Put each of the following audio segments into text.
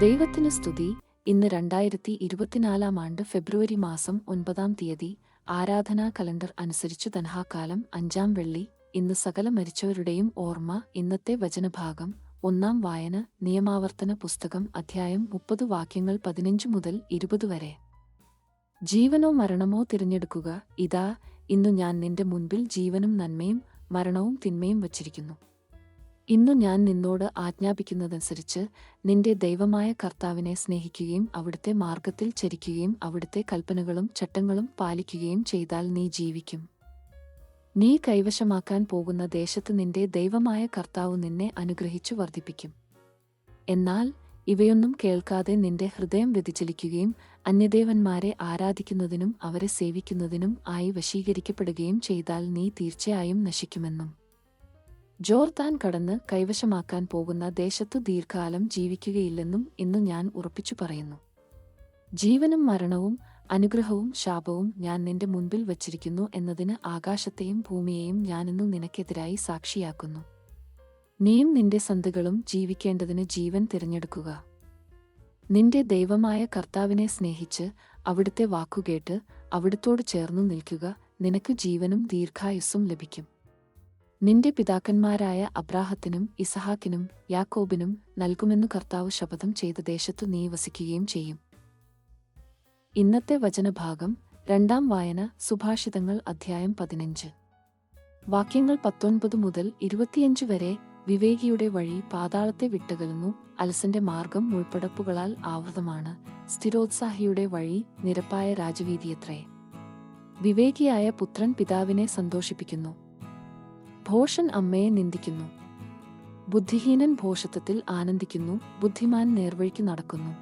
ദൈവത്തിന് സ്തുതി. ഇന്ന് രണ്ടായിരത്തി ഇരുപത്തിനാലാം ആണ്ട് ഫെബ്രുവരി മാസം ഒൻപതാം തീയതി ആരാധനാ കലണ്ടർ അനുസരിച്ചു തൻഹാകാലം അഞ്ചാം വെള്ളി ഇന്ന് സകല മരിച്ചവരുടെയും ഓർമ്മ ഇന്നത്തെ വചനഭാഗം ഒന്നാം വായന നിയമാവർത്തന പുസ്തകം അധ്യായം മുപ്പത് വാക്യങ്ങൾ പതിനഞ്ച് മുതൽ ഇരുപത് വരെ. ജീവനോ മരണമോ തിരഞ്ഞെടുക്കുക. ഇതാ ഇന്നു ഞാൻ നിന്റെ മുൻപിൽ ജീവനും നന്മയും മരണവും തിന്മയും വച്ചിരിക്കുന്നു. ഇന്നു ഞാൻ നിന്നോട് ആജ്ഞാപിക്കുന്നതനുസരിച്ച് നിന്റെ ദൈവമായ കർത്താവിനെ സ്നേഹിക്കുകയും അവിടുത്തെ മാർഗത്തിൽ ചരിക്കുകയും അവിടുത്തെ കൽപ്പനകളും ചട്ടങ്ങളും പാലിക്കുകയും ചെയ്താൽ നീ ജീവിക്കും. നീ കൈവശമാക്കാൻ പോകുന്ന ദേശത്ത് നിന്റെ ദൈവമായ കർത്താവ് നിന്നെ അനുഗ്രഹിച്ചു വർദ്ധിപ്പിക്കും. എന്നാൽ ഇവയൊന്നും കേൾക്കാതെ നിന്റെ ഹൃദയം വ്യതിചലിക്കുകയും അന്യദേവന്മാരെ ആരാധിക്കുന്നതിനും അവരെ സേവിക്കുന്നതിനും ആയി വശീകരിക്കപ്പെടുകയും ചെയ്താൽ നീ തീർച്ചയായും നശിക്കുമെന്നും. ജോർദാൻ കടന്ന് കൈവശമാക്കാൻ പോകുന്ന ദേശത്തു ദീർഘകാലം ജീവിക്കുകയില്ലെന്നും ഇന്ന് ഞാൻ ഉറപ്പിച്ചു പറയുന്നു. ജീവനും മരണവും അനുഗ്രഹവും ശാപവും ഞാൻ നിന്റെ മുൻപിൽ വച്ചിരിക്കുന്നു എന്നതിന് ആകാശത്തെയും ഭൂമിയെയും ഞാനിന്നു നിനക്കെതിരായി സാക്ഷിയാക്കുന്നു. നീയും നിന്റെ സന്തുകളും ജീവിക്കേണ്ടതിന് ജീവൻ തിരഞ്ഞെടുക്കുക. നിന്റെ ദൈവമായ കർത്താവിനെ സ്നേഹിച്ച് അവിടുത്തെ വാക്കുകേട്ട് അവിടുത്തോട് ചേർന്നു നിൽക്കുക. നിനക്ക് ജീവനും ദീർഘായുസ്സും ലഭിക്കും. നിന്റെ പിതാക്കന്മാരായ അബ്രാഹത്തിനും ഇസഹാക്കിനും യാക്കോബിനും നൽകുമെന്നു കർത്താവ് ശപഥം ചെയ്ത ദേശത്തു നീ വസിക്കുകയും ചെയ്യും. ഇന്നത്തെ വചനഭാഗം രണ്ടാം വായന സുഭാഷിതങ്ങൾ അധ്യായം പതിനഞ്ച്. വാക്യങ്ങൾ പത്തൊൻപത് മുതൽ ഇരുപത്തിയഞ്ച് വരെ വിവേകിയുടെ വഴി പാതാളത്തെ വിട്ടകലുന്നു അലസന്റെ മാർഗം മുൾപ്പടപ്പുകളാൽ ആവൃതമാണ്. സ്ഥിരോത്സാഹിയുടെ വഴി നിരപ്പായ രാജവീതിയത്രേ. വിവേകിയായ പുത്രൻ പിതാവിനെ സന്തോഷിപ്പിക്കുന്നു. ഭോഷൻ അമ്മയെ നിന്ദിക്കുന്നു. ബുദ്ധിഹീനൻ ഭോഷത്വത്തിൽ ആനന്ദിക്കുന്നു ബുദ്ധിമാൻ നേർവഴിക്ക് നടക്കുന്നു.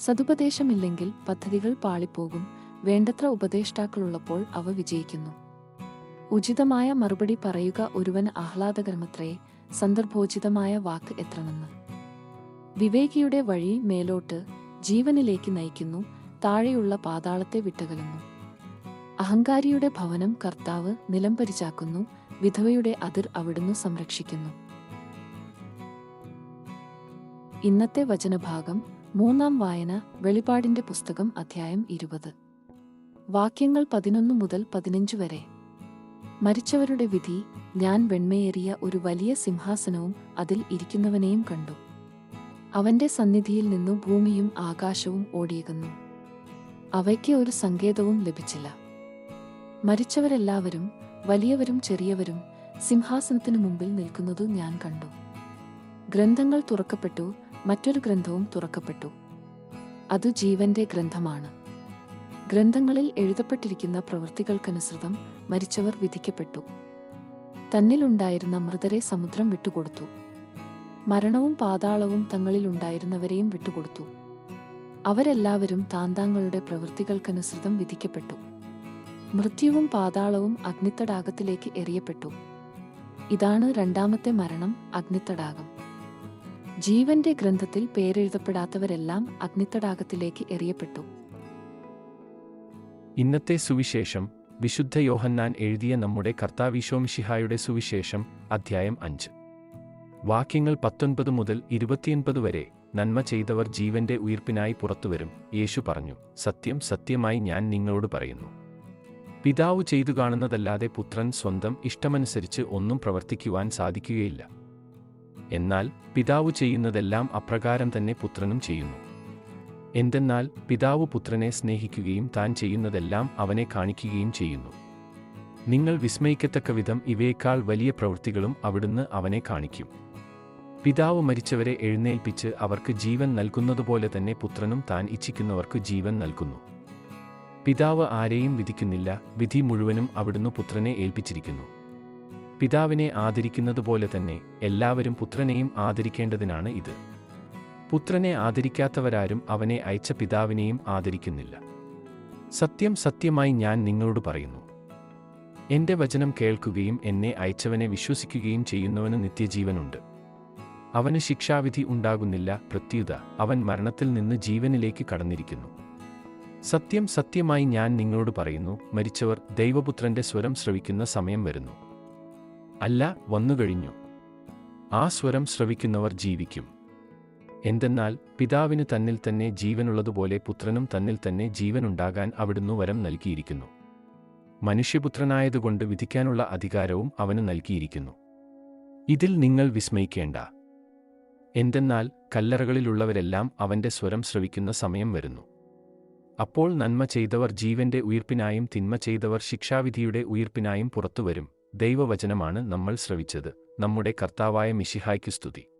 സതുപദേശമില്ലെങ്കിൽ പദ്ധതികൾ പാളിപ്പോകും വേണ്ടത്ര ഉപദേഷ്ടാക്കളുള്ളപ്പോൾ അവ വിജയിക്കുന്നു. ഉചിതമായ മറുപടി പറയുക ഒരുവൻ ആഹ്ലാദകരമത്രേ സന്ദർഭോചിതമായ വാക്ക് എത്രമെന്ന്. വിവേകിയുടെ വഴി മേലോട്ട് ജീവനിലേക്ക് നയിക്കുന്നു താഴെയുള്ള പാതാളത്തെ വിട്ടകലുന്നു. അഹങ്കാരിയുടെ ഭവനം കർത്താവ് നിലംപരിചാക്കുന്നു വിധവയുടെ അതിർ അവിടുന്ന് സംരക്ഷിക്കുന്നു. ഇന്നത്തെ വചനഭാഗം മൂന്നാം വായന വെളിപാടിന്റെ പുസ്തകം അധ്യായം ഇരുപത്. വാക്യങ്ങൾ പതിനൊന്ന് മുതൽ പതിനഞ്ച് വരെ. മരിച്ചവരുടെ വിധി ഞാൻ വെണ്മയേറിയ ഒരു വലിയ സിംഹാസനവും അതിൽ ഇരിക്കുന്നവനെയും കണ്ടു. അവന്റെ സന്നിധിയിൽ നിന്നു ഭൂമിയും ആകാശവും ഓടിയകുന്നു. അവയ്ക്ക് ഒരു സങ്കേതവും ലഭിച്ചില്ല. മരിച്ചവരെല്ലാവരും വലിയവരും ചെറിയവരും സിംഹാസനത്തിനു മുമ്പിൽ നിൽക്കുന്നത് ഞാൻ കണ്ടു. ഗ്രന്ഥങ്ങൾ തുറക്കപ്പെട്ടു മറ്റൊരു ഗ്രന്ഥവും തുറക്കപ്പെട്ടു. അത് ജീവന്റെ ഗ്രന്ഥമാണ്. ഗ്രന്ഥങ്ങളിൽ എഴുതപ്പെട്ടിരിക്കുന്ന പ്രവൃത്തികൾക്കനുസൃതം മരിച്ചവർ വിധിക്കപ്പെട്ടു. തന്നിലുണ്ടായിരുന്ന മൃതരെ സമുദ്രം വിട്ടുകൊടുത്തു. മരണവും പാതാളവും തങ്ങളിലുണ്ടായിരുന്നവരെയും വിട്ടുകൊടുത്തു. അവരെല്ലാവരും താന്താങ്ങളുടെ പ്രവൃത്തികൾക്കനുസൃതം വിധിക്കപ്പെട്ടു. മൃത്യുവും പാതാളവും അഗ്നിത്തടാകത്തിലേക്ക് എറിയപ്പെട്ടു. ഇതാണ് രണ്ടാമത്തെ മരണം അഗ്നിത്തടാകം. ജീവന്റെ ഗ്രന്ഥത്തിൽ പേരെഴുതപ്പെടാത്തവരെല്ലാം അഗ്നിത്തടാകത്തിലേക്ക് എറിയപ്പെട്ടു. ഇന്നത്തെ സുവിശേഷം വിശുദ്ധ യോഹന്നാൻ എഴുതിയ നമ്മുടെ കർത്താവിശോമിഷിഹായുടെ സുവിശേഷം അധ്യായം അഞ്ച്. വാക്യങ്ങൾ പത്തൊൻപത് മുതൽ ഇരുപത്തിയൊൻപത് വരെ നന്മ ചെയ്തവർ ജീവന്റെ ഉയിർപ്പിനായി പുറത്തുവരും യേശു പറഞ്ഞു സത്യം സത്യമായി ഞാൻ നിങ്ങളോട് പറയുന്നു. പിതാവ് ചെയ്തു കാണുന്നതല്ലാതെ പുത്രൻ സ്വന്തം ഇഷ്ടമനുസരിച്ച് ഒന്നും പ്രവർത്തിക്കുവാൻ സാധിക്കുകയില്ല. എന്നാൽ പിതാവ് ചെയ്യുന്നതെല്ലാം അപ്രകാരം തന്നെ പുത്രനും ചെയ്യുന്നു. എന്തെന്നാൽ പിതാവ് പുത്രനെ സ്നേഹിക്കുകയും താൻ ചെയ്യുന്നതെല്ലാം അവനെ കാണിക്കുകയും ചെയ്യുന്നു. നിങ്ങൾ വിസ്മയിക്കത്തക്ക വിധം ഇവയേക്കാൾ വലിയ പ്രവൃത്തികളും അവിടുന്ന് അവനെ കാണിക്കും. പിതാവ് മരിച്ചവരെ എഴുന്നേൽപ്പിച്ച് അവർക്ക് ജീവൻ നൽകുന്നതുപോലെ തന്നെ പുത്രനും താൻ ഇച്ഛിക്കുന്നവർക്ക് ജീവൻ നൽകുന്നു. പിതാവ് ആരെയും വിധിക്കുന്നില്ല. വിധി മുഴുവനും അവിടുന്ന് പുത്രനെ ഏൽപ്പിച്ചിരിക്കുന്നു. പിതാവിനെ ആദരിക്കുന്നതുപോലെ തന്നെ എല്ലാവരും പുത്രനെയും ആദരിക്കേണ്ടതിനാണ് ഇത്. പുത്രനെ ആദരിക്കാത്തവരാരും അവനെ അയച്ച പിതാവിനെയും ആദരിക്കുന്നില്ല. സത്യം സത്യമായി ഞാൻ നിങ്ങളോട് പറയുന്നു. എന്റെ വചനം കേൾക്കുകയും എന്നെ അയച്ചവനെ വിശ്വസിക്കുകയും ചെയ്യുന്നവന് നിത്യജീവനുണ്ട്. അവന് ശിക്ഷാവിധി ഉണ്ടാകുന്നില്ല. പ്രത്യുത അവൻ മരണത്തിൽ നിന്ന് ജീവനിലേക്ക് കടന്നിരിക്കുന്നു. സത്യം സത്യമായി ഞാൻ നിങ്ങളോട് പറയുന്നു മരിച്ചവർ ദൈവപുത്രന്റെ സ്വരം ശ്രവിക്കുന്ന സമയം വരുന്നു. അല്ല വന്നുകഴിഞ്ഞു ആ സ്വരം ശ്രവിക്കുന്നവർ ജീവിക്കും. എന്തെന്നാൽ പിതാവിന് തന്നിൽ തന്നെ ജീവനുള്ളതുപോലെ പുത്രനും തന്നിൽ തന്നെ ജീവനുണ്ടാകാൻ അവിടുന്ന് വരം നൽകിയിരിക്കുന്നു. മനുഷ്യപുത്രനായതുകൊണ്ട് വിധിക്കാനുള്ള അധികാരവും അവന് നൽകിയിരിക്കുന്നു. ഇതിൽ നിങ്ങൾ വിസ്മയിക്കേണ്ട. എന്തെന്നാൽ കല്ലറകളിലുള്ളവരെല്ലാം അവന്റെ സ്വരം ശ്രവിക്കുന്ന സമയം വരുന്നു. അപ്പോൾ നന്മ ചെയ്തവർ ജീവന്റെ ഉയിർപ്പിനായും തിന്മ ചെയ്തവർ ശിക്ഷാവിധിയുടെ ഉയിർപ്പിനായും പുറത്തുവരും. ദൈവവചനമാണ് നമ്മൾ ശ്രവിച്ചത്. നമ്മുടെ കർത്താവായ മിഷിഹായ്ക്ക് സ്തുതി.